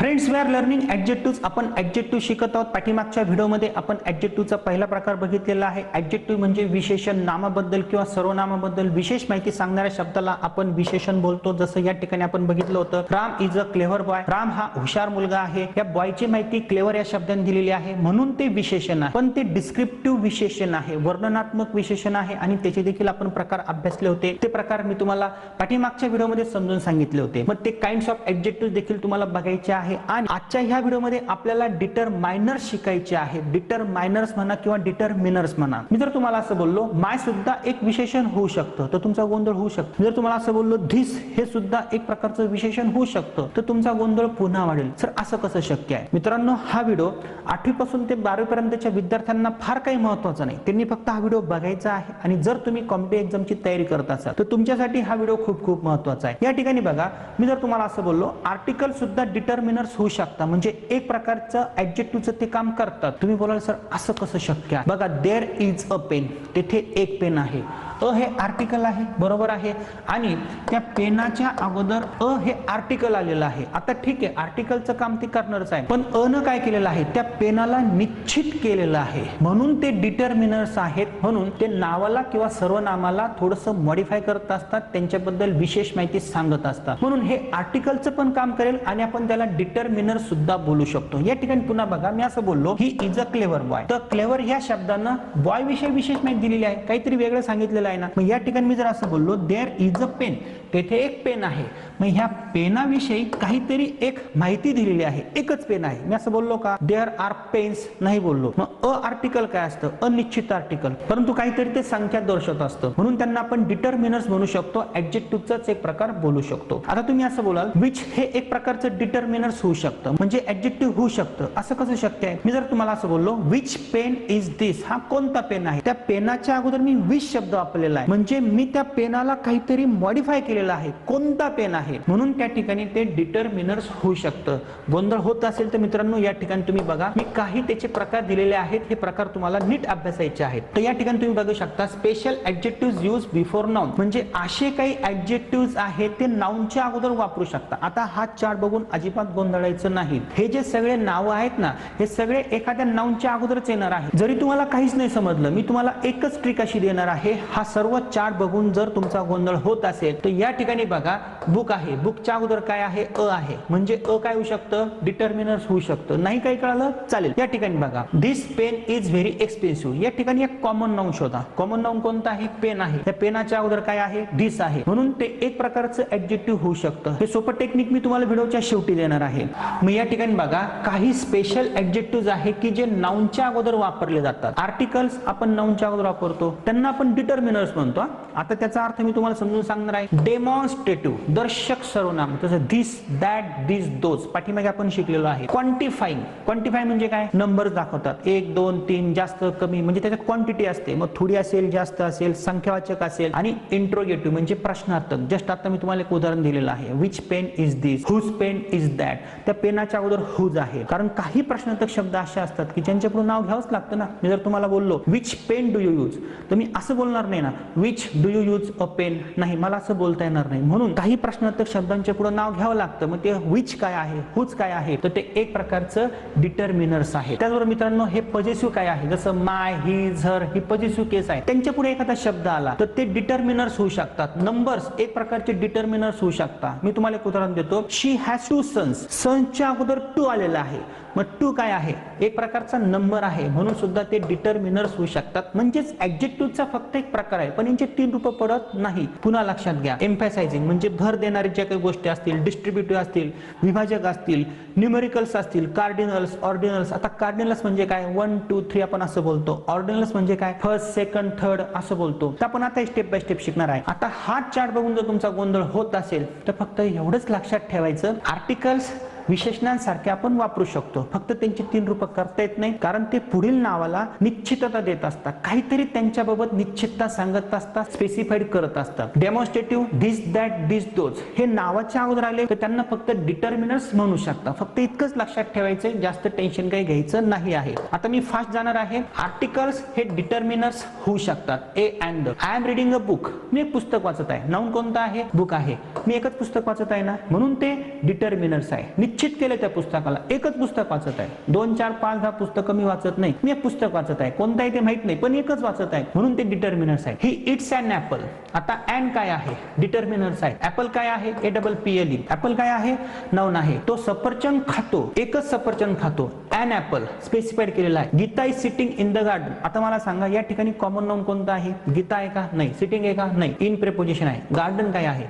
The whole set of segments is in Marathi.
Friends we are learning adjective आपण ऍडजेक्टिव्ह शिकत आहोत. पाठीमागच्या व्हिडिओमध्ये आपण ऍडजेक्टिव्हचा पहिला प्रकार बघितलेला आहे. ऍडजेक्टिव्ह म्हणजे विशेषण नामाबद्दल किंवा सर्वनामाबद्दल विशेष माहिती सांगणाऱ्या शब्दाला आपण विशेषण बोलतो. जसं या ठिकाणी आपण बघितलं होतं Ram is a clever boy Ram हा हुशार मुलगा आहे. या बॉयची माहिती क्लेव्हर या शब्दाने दिलेली आहे. म्हणून ते विशेषण आहे. पण ते डिस्क्रिप्टिव्ह विशेषण आहे. वर्णनात्मक विशेषण आहे. आणि त्याचे देखील आपण प्रकार अभ्यासले होते. ते प्रकार मी तुम्हाला पाठीमागच्या व्हिडिओमध्ये समजून सांगितले होते. मग ते काइंड ऑफ ऍडजेक्टिव्ह देखील तुम्हाला बघायचे आहे. आणि आजच्या ह्या व्हिडिओमध्ये आपल्याला डिटर मायनर्स शिकायचे आहे. डिटर मायनर्स म्हणा किंवा डिटर मिनर्स म्हणा. मी जर तुम्हाला असं बोललो माय सुद्धा एक विशेषण होऊ शकतं. तर तुमचा गोंधळ होऊ शकतो. जर तुम्हाला असं बोललो धिस हे सुद्धा एक प्रकारचं विशेषण होऊ शकतं तर तुमचा गोंधळ पुन्हा वाढेल. सर असं कसं शक्य आहे? मित्रांनो हा व्हिडिओ आठवी पासून ते बारावी पर्यंतच्या विद्यार्थ्यांना फार काही महत्त्वाचा नाही. त्यांनी फक्त हा व्हिडिओ बघायचा आहे आणि जर तुम्ही कॉम्पिटेटिव्ह एक्झामची तयारी करत असाल तर तुमच्यासाठी हा व्हिडिओ खूप खूप महत्त्वाचा आहे. या ठिकाणी बघा मी जर तुम्हाला असं बोललो आर्टिकल सुद्धा डिटर्मिनर्स होऊ शकता. म्हणजे एक प्रकारचं ऍडजेक्टिव्हचं ते काम करतात. तुम्ही बोलाल सर असं कसं शक्य आहे? बघा देर इज अ पेन तेथे एक पेन आहे. अ हे आर्टिकल आहे बरोबर आहे. आणि त्या पेनाच्या अगोदर अ हे आर्टिकल आलेलं आहे. आता ठीक आहे आर्टिकलचं काम ते करणारच आहे. पण अ न काय केलेलं आहे? त्या पेनाला निश्चित केलेलं आहे. म्हणून ते डिटर्मिनर्स आहेत. म्हणून ते नावाला किंवा सर्वनामाला थोडस मॉडिफाय करत असतात. त्यांच्याबद्दल विशेष माहिती सांगत असतात. म्हणून हे आर्टिकलचं पण काम करेल आणि आपण त्याला डिटर्मिनर सुद्धा बोलू शकतो. या ठिकाणी पुन्हा बघा मी असं बोललो he is a clever boy तर क्लेवर ह्या शब्दांना बॉय विषयी विशेष माहिती दिलेली आहे. काहीतरी वेगळं सांगितलेलं आहे. ना मग या ठिकाणी मी जर असं बोललो देअर इज अ पेन तेथे एक पेन आहे. मग ह्या पेनाविषयी काहीतरी एक माहिती दिलेली आहे. एकच पेन आहे. मी असं बोललो का? देअर आर पेन्स नाही बोललो. मग अ आर्टिकल काय असतं? अनिश्चित आर्टिकल परंतु काहीतरी ते संख्या दर्शवत असतं. म्हणून त्यांना आपण डिटर्मिनर्स म्हणू शकतो. ऍडजेक्टिव्हचाच एक प्रकार बोलू शकतो. आता तुम्ही असं बोलाल विच हे एक प्रकारचं डिटर्मिनर्स होऊ शकतं. म्हणजे ऍडजेक्टिव्ह होऊ शकतं. असं कसं शक्य आहे? मी जर तुम्हाला असं बोललो विच पेन इज दिस हा कोणता पेन आहे? त्या पेनाच्या अगोदर मी विच शब्द वापरलेला आहे. म्हणजे मी त्या पेनाला काहीतरी मॉडिफाय केलेला आहे. कोणता पेन आहे? म्हणून त्या ठिकाणी ते डिटर्मिनर्स होऊ शकतं. गोंधळ होत असेल तर मित्रांनो या ठिकाणी तुम्ही बघा मी काही त्याचे प्रकार दिलेले आहेत हे प्रकार तुम्हाला नीट अभ्यासायचे आहेत. तर या ठिकाणी तुम्ही बघू शकता special adjective use before noun म्हणजे असे काही ऍडजेक्टिव्ह आहेत ते नाउनच्या अगोदर वापरू शकता. आता हा चार्ट बघून अजिबात गोंधळायचं नाही. हे जे सगळे नावं आहेत ना हे सगळे एखाद्या नाउनच्या अगोदरच येणार आहे जरी तुम्हाला काहीच नाही समजलं मी तुम्हाला एकच ट्रिक अशी देणार आहे हा सर्व चार्ट बघून जर तुमचा गोंधळ होत असेल तर या ठिकाणी बघा बुक आहे. बुकच्या अगोदर काय आहे? अ आहे. म्हणजे अ काय होऊ शकतं? डिटर्मिनर्स होऊ शकतं. नाही काही कळालं? चालेल. या ठिकाणी बघा. This pen is very expensive या ठिकाणी एक कॉमन नाऊन शोधा. कॉमन नाऊन कोणता आहे? पेन आहे. त्या पेनाच्या अगोदर काय आहे? दिस आहे. म्हणून ते एक प्रकारचं ऍडजेक्टिव्ह होऊ शकतं. हे सोपं टेक्निक मी तुम्हाला व्हिडिओच्या शेवटी देणार आहे. मग या ठिकाणी बघा. काही स्पेशल ऍडजेक्टिव्ह आहे की जे नाऊनच्या अगोदर वापरले जातात. आर्टिकल्स आपण नाऊनच्या अगोदर वापरतो. त्यांना आपण डिटर्मिनर्स म्हणतो आता त्याचा अर्थ मी तुम्हाला समजून सांगणार आहे. डेमॉन्स्ट्रेटिव्ह दर्शक सर्वनाम जसं धिस दॅट दिस दोज पाठीमागे आपण शिकलेलो आहे. क्वांटिफाईंग क्वांटिफाय म्हणजे काय? नंबर दाखवतात. एक दोन तीन जास्त कमी. म्हणजे त्याच्यात क्वांटिटी असते. मग थोडी असेल जास्त असेल संख्यावाचक असेल आणि इंट्रोगेटिव्ह म्हणजे प्रश्नार्थक. जस्ट आता मी तुम्हाला एक उदाहरण दिलेलं आहे. Which pen is this whose pen is that त्या पेनाच्या अगोदर हुज आहे. कारण काही प्रश्नार्थक शब्द असे असतात की ज्यांच्या पुढे नाव घ्यावंच लागतं ना. मी जर तुम्हाला बोललो which pen do you use तर मी असं बोलणार नाही ना. Which do you use a pen नाही मला असं बोलता येणार नाही. म्हणून काही प्रश्न प्रश्नार्थक शब्दांच्या पुढे नाव घ्यावं लागतं. मग ते विच काय आहे हुच काय आहे तर ते एक प्रकारचं डिटर्मिनर्स आहे त्याचबरोबर मित्रांनो हे पजेसिव्ह काय आहे? जसं माय ही झर ही पजेसिव्ह केस आहे. त्यांच्या पुढे एखादा शब्द आला तर ते डिटर्मिनर्स होऊ शकतात. नंबर्स एक प्रकारचे डिटर्मिनर्स होऊ शकतात. मी तुम्हाला एक उदाहरण देतो. शी हॅज टू सन्स सन्सच्या अगोदर टू आलेला आहे. मग टू काय आहे? एक प्रकारचा नंबर आहे. म्हणून सुद्धा ते डिटर्मिनर्स होऊ शकतात. म्हणजेच ऍडजेक्टिव्हचा फक्त एक प्रकार आहे. पण यांचे तीन रूप पडत नाही. पुन्हा लक्षात घ्या. एम्फॅसायझिंग म्हणजे भर देणारी ज्या काही गोष्टी असतील डिस्ट्रीब्युटिव्ह असतील विभाजक असतील न्युमेरिकल्स असतील कार्डिनल्स ऑर्डिनल्स आता कार्डिनल्स म्हणजे काय? वन टू थ्री आपण असं बोलतो. ऑर्डिनल्स म्हणजे काय? फर्स्ट सेकंड थर्ड असं बोलतो. तर आपण आता स्टेप बाय स्टेप शिकणार आहे. आता हा चार्ट बघून जर तुमचा गोंधळ होत असेल तर फक्त एवढंच लक्षात ठेवायचं. आर्टिकल्स विशेषणांसारखे आपण वापरू शकतो. फक्त त्यांचे तीन रूप करता येत नाही कारण ते पुढील नावाला निश्चितता देत असतात. काहीतरी त्यांच्याबाबत निश्चितता सांगत असतात स्पेसिफाईड करत असतात. Demonstrative this that this those हे नावाच्या अगोदर आले तर त्यांना फक्त डिटर्मिनर्स म्हणू शकता फक्त इतकंच लक्षात ठेवायचं जास्त टेन्शन काही घ्यायचं नाही आहे. आता मी फास्ट जाणार आहे. आर्टिकल्स हे डिटर्मिनर्स होऊ शकतात. A and the I am reading a book मी एक पुस्तक वाचत आहे. नाऊन कोणतं आहे? बुक आहे. मी एकच पुस्तक वाचत आहे ना? म्हणून ते डिटर्मिनर्स आहे. निश्चित केलं त्या पुस्तकाला. एकच पुस्तक वाचत आहे. दोन चार पाच दहा पुस्तकं मी वाचत नाही. मी एक पुस्तक वाचत आहे. कोणताही आहे ते माहीत नाही पण एकच वाचत आहे. म्हणून ते डिटर्मिनर्स आहे. ही इट्स अँड ऍपल आता अँड काय आहे? डिटर्मिनर्स आहे ऍपल काय आहे? A double P L E. Apple काय आहे? नाऊन आहे तो सफरचंद खातो. एकच सफरचंद खातो. अँड ऍपल स्पेसिफाईड केलेला आहे. Gita is sitting in the garden आता मला सांगा या ठिकाणी कॉमन नाउन कोणता आहे? गीता आहे का? नाही. सिटिंग आहे का? नाही. इन प्रेपोजिशन आहे. गार्डन काय आहे?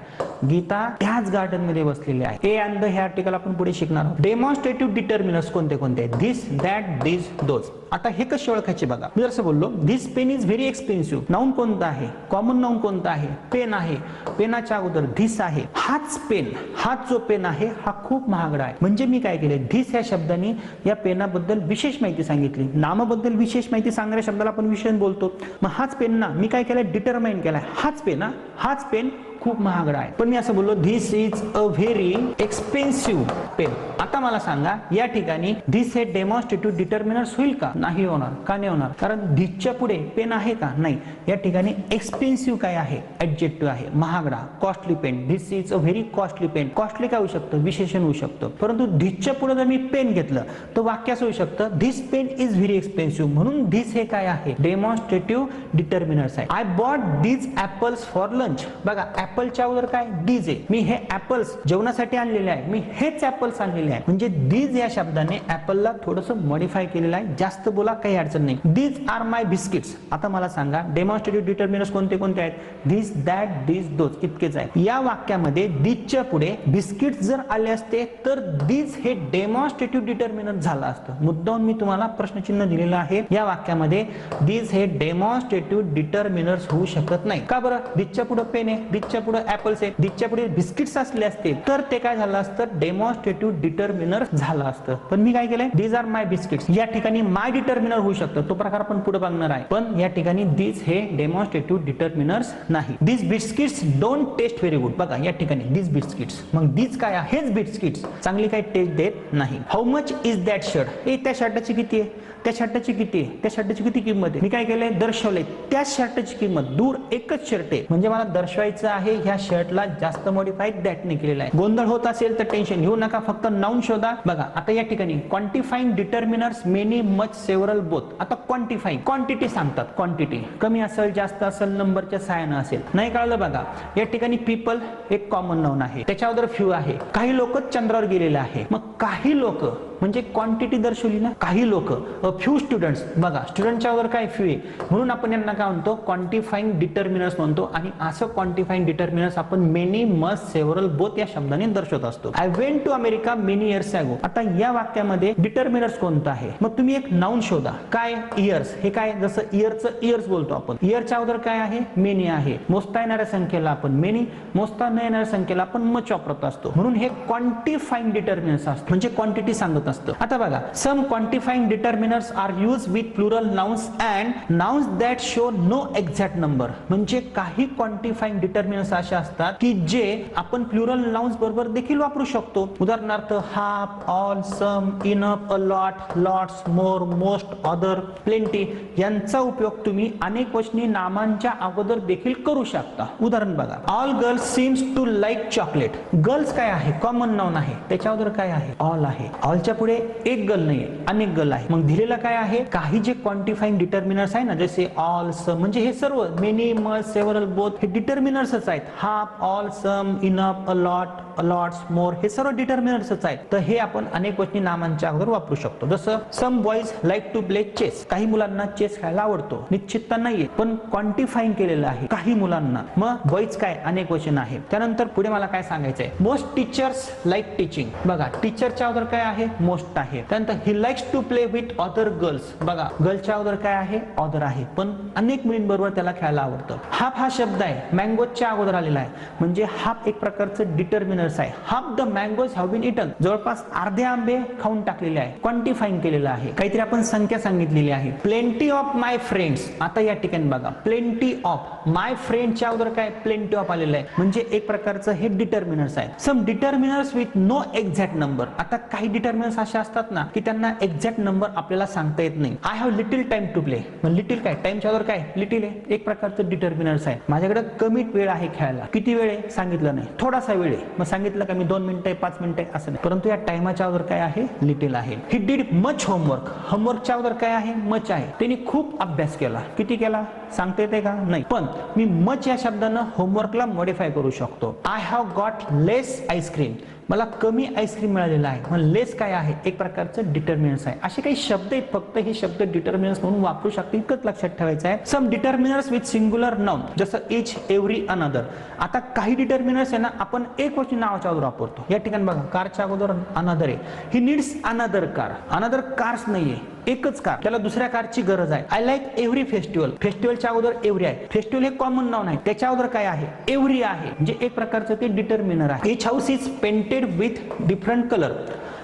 गीता त्याच गार्डनमध्ये बसलेली आहे. ए अँड द हे आर्टिकल आपण पुढे शिकणार आहोत. डेमॉन्स्ट्रेटिव्ह डिटर्मिनर्स कोणते कोणते? धिस दॅट दिस दोज आता हे कसे ओळखायचे बघा. मी जसं बोललो this pen is very expensive noun कोणतं आहे? कॉमन नाऊन कोणतं आहे? पेन आहे. पेनाच्या अगोदर धिस आहे. हाच पेन हाच जो पेन आहे हा खूप महागडा आहे. म्हणजे मी काय केले? धिस या शब्दाने या पेनाबद्दल विशेष माहिती सांगितली. नामाबद्दल विशेष माहिती सांगणाऱ्या शब्दाला आपण विशेष बोलतो. मग हाच पेन ना मी काय केलंय? डिटरमाइन केलाय. हाच पेन हा. हाच पेन खूप महागडा आहे. पण मी असं बोललो this is a very expensive pen आता मला सांगा या ठिकाणी धिस हे डेमॉन्स्ट्रेटिव्ह डिटर्मिनर्स होईल का? नाही होणार. का नाही होणार? कारण धिसच्या पुढे पेन आहे का? नाही. या ठिकाणी एक्सपेन्सिव्ह काय आहे? ऍडजेक्टिव्ह आहे. महागडा. Costly pen this is a very costly pen costly काय होऊ शकतं? विशेषण होऊ शकतं. परंतु धिसच्या पुढे जर मी पेन घेतलं तर वाक्यास होऊ शकतं this pen is very expensive म्हणून धिस हे काय आहे? डेमॉन्स्ट्रेटिव्ह डिटर्मिनर्स आहे. I bought these apples for lunch बघा ऍपलच्या अगोदर काय? डीज आहे. मी हे ऍपल्स जेवणासाठी आणलेले आहे. मी हेच ऍपल ऍपल्स सांगलेली आहे. म्हणजे दीज या शब्दाने ऍपलला थोडस मॉडिफाय केलेलं आहे. जास्त बोला काही अडचण नाही. दीज आर माय बिस्किट्स आता मला सांगा डेमॉन्स्ट्रेटिव्ह डिटर्मिनर्स कोणते कोणते आहेत? दिस दॅट दिस दोज इतकेच आहेत या वाक्यामध्ये दीजच्या पुढे बिस्किट जर आले असते तर दीज हे डेमॉन्स्ट्रेटिव्ह डिटर्मिनर झालं असतं. मुद्दाहून मी तुम्हाला प्रश्नचिन्ह दिलेलं आहे. या वाक्यामध्ये दीज हे डेमॉन्स्ट्रेटिव्ह डिटर्मिनर्स होऊ शकत नाही. का बरं? दीजच्या पुढे पेन आहे दीजच्या पुढे ऍपल्स आहे. दीजच्या पुढे बिस्किट्स असले असते तर ते काय झालं असतं? डेमॉन्स्ट्रेटिव्ह डिटर्मिनर झालं असतं. पण मी काय केलंय? दीज आर माय बिस्किट्स या ठिकाणी माय डिटर्मिनर होऊ शकतं. तो प्रकार आपण पुढे बघणार आहे. पण या ठिकाणी दीज हे डेमॉन्स्ट्रेटिव्ह डिटर्मिनर्स नाही. These biscuits don't taste very good बघा या ठिकाणी दीज बिस्किट्स मग दीज काय हेच बिस्किट्स चांगली काही टेस्ट देत नाही. How much is that shirt ए त्या शर्टाची किती आहे? त्या शर्टाची किती आहे? त्या शर्टाची किती किंमत आहे? मी काय केलंय? दर्शवलंय. त्या शर्टाची किंमत. दूर एकच शर्ट आहे. म्हणजे मला दर्शवायचं आहे ह्या शर्टला जास्त मॉडिफाईड दॅटने केलेला आहे. गोंधळ होत असेल तर टेन्शन घेऊ नका फक्त नाऊन शोधा. बघा आता या ठिकाणी quantifying determiners many much several both आता क्वांटिफाईंग क्वांटिटी सांगतात क्वांटिटी कमी असेल जास्त असेल नंबरच्या सहाय्यानं असेल. नाही कळलं बघा या ठिकाणी पीपल एक कॉमन नाऊन आहे. त्याच्या अगोदर फ्यू आहे. काही लोक चंद्रावर गेलेले आहे. मग काही लोक म्हणजे क्वांटिटी दर्शवली ना काही लोक फ्यू स्टुडंट्स बघा स्टुडंटच्या वर काय फ्यू आहे? म्हणून आपण यांना काय म्हणतो? क्वांटिफाईंग डिटर्मिनर्स म्हणतो आणि असं क्वांटिफाईंग डिटर्मिनर्स आपण मेनी मस्ट सेव्हरल बोथ या शब्दाने दर्शवत असतो. I went to America many years ago आता या वाक्यामध्ये डिटर्मिनर्स कोणतं आहे? मग तुम्ही एक नाऊन शोधा. काय? इयर्स हे काय? जसं इयरचं इयर्स बोलतो आपण. इयरच्या अगोदर काय आहे? मेनी आहे. मोजता येणाऱ्या संख्येला आपण मेनी मोजता न येणाऱ्या संख्येला आपण मच वापरत असतो. म्हणून हे क्वांटिफाईंग डिटर्मिनर्स असतं. म्हणजे क्वांटिटी सांगत नसतं. आता बघा some quantifying determiners are use with plural nouns and nouns that show no exact number म्हणजे काही क्वांटिफाईंग डिटर्मिनर्स असे असतात की जे आपण प्लुरल नाउन्स बरोबर देखील वापरू शकतो. उदाहरणार्थ half all some enough a lot lots more most other plenty यांचा उपयोग तुम्ही अनेक वचनी नामांच्या अगोदर देखील करू शकता. उदाहरण बघा all girls seems to like chocolate girls काय आहे? कॉमन नाउन आहे. त्याच्या अगोदर काय आहे? ऑल आहे. ऑलच्या पुढे एक गल नाही अनेक गल आहे मग दिलेला काय आहे? काही जे क्वांटिफाईंग डिटर्मिनर्स आहे ना जसे ऑल सम म्हणजे हे सर्व मेनी मच सेव्हरल बोथ हे डिटर्मिनर्सच आहेत. Half all some enough a lot a lots more हे सर्व डिटर्मिनर्सच आहेत. तर हे आपण अनेक वचनी नामांच्या अगोदर वापरू शकतो. जसं some boys like to play chess काही मुलांना चेस खेळायला आवडतो. निश्चितता नाहीये पण क्वांटिफाईंग केलेलं आहे काही मुलांना. मग बॉईज काय? अनेक वचन आहे. त्यानंतर पुढे मला काय सांगायचंय? मोस्ट टीचर्स लाईक टीचिंग बघा टीचरच्या अगोदर काय आहे? मोस्ट आहे. त्यानंतर he likes to play with other girls बघा गर्लच्या अगोदर काय आहे? ऑदर आहे. पण अनेक मुलींबरोबर त्याला खेळायला आवडतं. हाफ हा शब्द आहे. मँगोच्या अगोदर आलेला आहे. म्हणजे हाफ एक प्रकारचं डिटर्मिनर्स आहे. Half the mangoes have been eaten जवळपास अर्धे आंबे खाऊन टाकलेले आहे. क्वांटिफाईंग केलेलं आहे. काहीतरी आपण संख्या सांगितलेली आहे. प्लेंटी ऑफ माय फ्रेंड्स आता या ठिकाणी बघा. प्लेंटी ऑफ माय फ्रेंडच्या अगोदर काय? प्लेंटी ऑफ आलेलं आहे. म्हणजे एक प्रकारचं हे डिटर्मिनर्स आहे. Some determiners with no exact number आता काही डिटर्मिनर्स असे असतात ना की त्यांना एक्झॅक्ट नंबर आपल्याला सांगता येत नाही. I have little time to play little काय? टाइमच्या वर काय? लिटिल आहे. एक प्रकारचं डिटर्मिनर्स आहे. माझ्याकडे कमी वेळ आहे खेळायला. किती वेळ आहे? सांगितलं नाही. थोडासा वेळ आहे. मग सांगितलं का मी दोन मिनिटं आहे पाच मिनिटं आहे? असं नाही. परंतु या टायमाच्या अगोदर काय आहे? लिटिल आहे. ही डीड मच होमवर्क होमवर्कच्या अगोदर काय आहे? मच आहे. त्यांनी खूप अभ्यास केला. किती केला? सांगता येते का? नाही. पण मी मच या शब्दानं होमवर्कला मॉडिफाय करू शकतो. I have got less ice cream मला कमी आईस्क्रीम मिळालेलं आहे. मग लेस काय आहे? एक प्रकारचं डिटर्मिनन्स आहे. असे काही शब्द आहेत. फक्त हे शब्द डिटर्मिनन्स म्हणून वापरू शकतो. इतकंच लक्षात ठेवायचं आहे. Some determiners with singular noun जसं इच एव्हरी अनदर आता काही डिटर्मिनर्स आहे ना आपण एक वर्ष नावाच्या अगोदर वापरतो. या ठिकाणी बघा कारच्या अगोदर अनदर आहे. He needs another car another cars नाहीये. एकच कार त्याला दुसऱ्या कारची गरज आहे. आय लाईक एव्हरी फेस्टिवल फेस्टिवलच्या अगोदर एव्हरी आहे. फेस्टिवल हे कॉमन नाव नाही त्याच्या अगोदर काय आहे? एव्हरी आहे. म्हणजे एक प्रकारचं ते डिटर्मिनर आहे. Each house is painted with different colour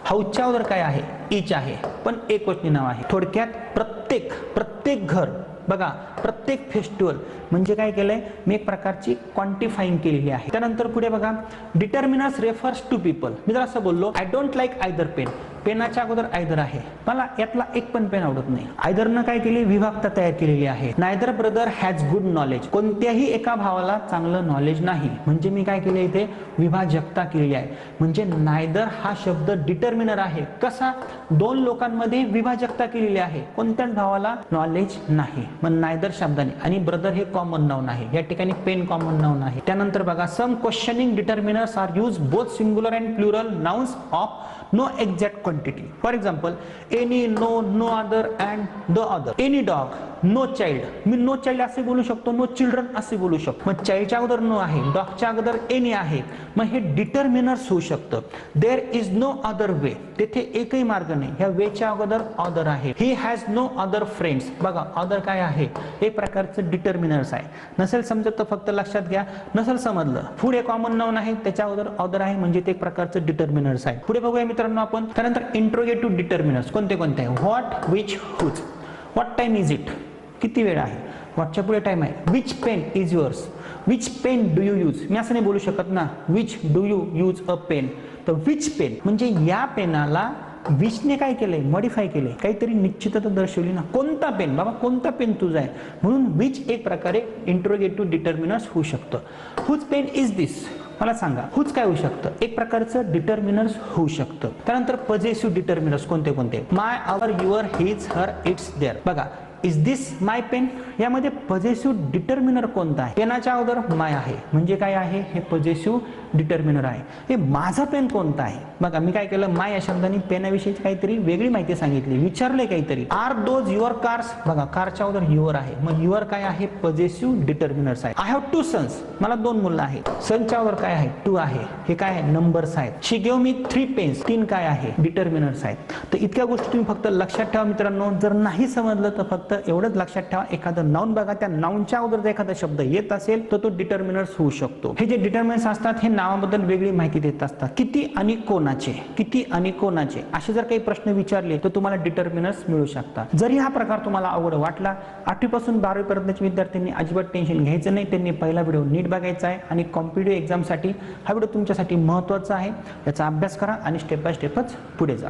हाऊसच्या अगोदर काय आहे? इच आहे. पण एक वचनी नाव आहे. थोडक्यात प्रत्येक प्रत्येक घर बघा प्रत्येक फेस्टिवल म्हणजे काय केलंय? मी एक प्रकारची क्वांटिफाईंग केलेली आहे. त्यानंतर पुढे बघा. डिटर्मिनर्स रेफर्स टू पीपल मी जर असं बोललो. I don't like either pen पेनाच्या अगोदर आयदर आहे. मला यातला एक पण पेन आवडत नाही. आयदरनं काय केली? विभागता तयार केलेली आहे. Neither brother has good knowledge. कोणत्याही एका भावाला चांगलं नॉलेज नाही. म्हणजे मी काय केलं इथे? विभाजकता केलेली आहे. म्हणजे नायदर हा शब्द डिटर्मिनर आहे. कसा? दोन लोकांमध्ये विभाजकता केलेली आहे. कोणत्याच भावाला नॉलेज नाही. मग नायदर शब्दाने. आणि ब्रदर हे कॉमन नाऊन आहे. या ठिकाणी पेन कॉमन नाऊन आहे. त्यानंतर बघा some questioning determiners are use both singular and plural nouns of no exact quantity. For example any no no other and the other. Any dog no child me no child असे बोलू शकतो नो चिल्ड्रन असे बोलू शकतो. मग चाइल्डच्या अगोदर नो आहे डॉगच्या अगोदर एनी आहे. मग हे डिटर्मिनर्स होऊ शकतं. There is no other way तेथे एकही मार्ग नाही. ह्या वेच्या अगोदर ऑदर आहे. He has no other friends बघा ऑदर काय आहे? एक प्रकारचं डिटर्मिनर्स आहे. नसेल समजत तर फक्त लक्षात घ्या. नसेल समजलं पुढे कॉमन नाऊन आहे त्याच्या अगोदर ऑदर आहे म्हणजे ते एक प्रकारचं डिटर्मिनर्स आहे. पुढे बघूया मित्रांनो आपण त्यानंतर इंट्रोगेटिव्ह डिटर्मिनर्स कोणते कोणते आहे? What which whose what time is it किती वेळ आहे? व्हॉटच्या पुढे टाइम आहे? Which pen is yours which pen do you use मी असं नाही बोलू शकत ना. Which do you use a pen तर विच पेन म्हणजे या पेनाला विचने काय केलंय? मॉडिफाय केलंय. काहीतरी निश्चितता दर्शवली ना. कोणता पेन बाबा कोणता पेन तुझा आहे? म्हणून विच एक प्रकारे इंट्रोगेटिव्ह डिटर्मिनर्स होऊ शकतं. हुज पेन इज दिस मला सांगा हुच काय होऊ शकतं? एक प्रकारचं डिटर्मिनर्स होऊ शकतं. त्यानंतर पजेसिव्ह डिटर्मिनर्स कोणते कोणते my our your his her its their बघा इज दिस माय पेन यामध्ये पजेसिव्ह डिटर्मिनर कोणता आहे? पेनाच्या अगोदर माय आहे. म्हणजे काय आहे? हे पजेसिव्ह डिटर्मिनर आहे. हे माझा पेन कोणता आहे? बघा मी काय केलं? माय या शब्दाने पेनाविषयीची काहीतरी वेगळी माहिती सांगितली. विचारले काहीतरी. आर दोज युअर कार्स बघा कारच्या अगोदर युअर आहे. मग युअर काय आहे? पजेसिव्ह डिटर्मिनर्स आहे. आय हॅव टू सन्स मला दोन मुलं आहेत. सनच्या अगोदर काय आहे? टू आहे. हे काय आहे? नंबर्स आहेत. She gave me three pens तीन काय आहे? डिटर्मिनर्स आहेत. तर इतक्या गोष्टी तुम्ही फक्त लक्षात ठेवा मित्रांनो. जर नाही समजलं तर फक्त एवढंच लक्षात ठेवा एखादं नाऊन बघा त्या नाऊनच्या अगोदर जर एखादा शब्द येत असेल तर तो डिटर्मिनर्स होऊ शकतो. हे जे डिटर्मिनर्स असतात हे नावाबद्दल वेगळी माहिती देत असतात. किती आणि कोणाचे? किती आणि कोणाचे? असे जर काही प्रश्न विचारले तर तुम्हाला डिटर्मिनर्स मिळू शकतात. जरी हा प्रकार तुम्हाला अवघड वाटला आठवीपासून बारावीपर्यंतच्या विद्यार्थ्यांनी अजिबात टेन्शन घ्यायचं नाही. त्यांनी पहिला व्हिडिओ नीट बघायचा आहे आणि कॉम्पिटिव्ह एक्झामसाठी हा व्हिडिओ तुमच्यासाठी महत्त्वाचा आहे. याचा अभ्यास करा आणि स्टेप बाय स्टेपच पुढे जा.